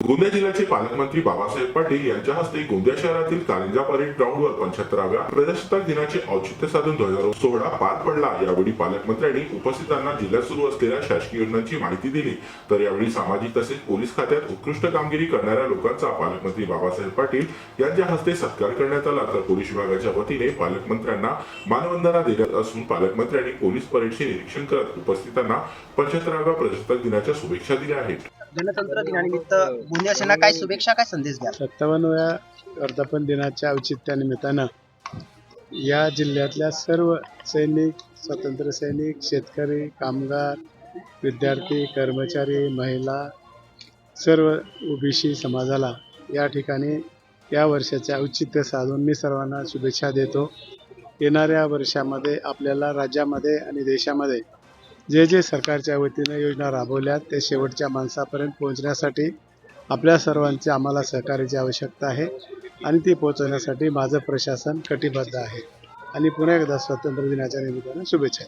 गोंदिया जिल्ह्याचे पालकमंत्री बाबासाहेब पाटील यांच्या हस्ते गोंदिया शहरातील कारंजा परेड ग्राउंडवर पंच्याहत्तराव्या प्रजासत्ताक दिनाचे औचित्य साधून ध्वजारोहण सोहळा पार पडला. यावेळी पालकमंत्र्यांनी उपस्थितांना जिल्ह्यात सुरू असलेल्या शासकीय योजनांची माहिती दिली. तर यावेळी सामाजिक तसेच पोलीस खात्यात उत्कृष्ट कामगिरी करणाऱ्या लोकांचा पालकमंत्री बाबासाहेब पाटील यांच्या हस्ते सत्कार करण्यात आला. तर पोलीस विभागाच्या वतीने पालकमंत्र्यांना मानवंदना देण्यात असून पालकमंत्र्यांनी पोलीस परेडचे निरीक्षण करत उपस्थितांना पंच्याहत्तराव्या प्रजासत्ताक दिनाच्या शुभेच्छा दिल्या आहेत. गणतंत्र दिनानिमित्त गोंदियाशांना काय शुभेच्छा काय संदेश द्या सत्तावन्नव्या वर्धापन दिनाच्या औचित्यानिमित्तानं या जिल्ह्यातल्या सर्व सैनिक स्वातंत्र्य सैनिक शेतकरी कामगार विद्यार्थी कर्मचारी महिला सर्व ओबीसी समाजाला या ठिकाणी या वर्षाचे औचित्य साधून मी सर्वांना शुभेच्छा देतो. येणाऱ्या वर्षामध्ये आपल्याला राज्यामध्ये आणि देशामध्ये जे जे सरकारच्या वतीनं योजना राबवल्या ते शेवटच्या माणसापर्यंत पोहोचण्यासाठी आपल्या सर्वांची आम्हाला सहकार्याची आवश्यकता आहे आणि ती पोहोचवण्यासाठी माझं प्रशासन कटिबद्ध आहे. आणि पुन्हा एकदा स्वातंत्र्य दिनाच्या निमित्तानं शुभेच्छा.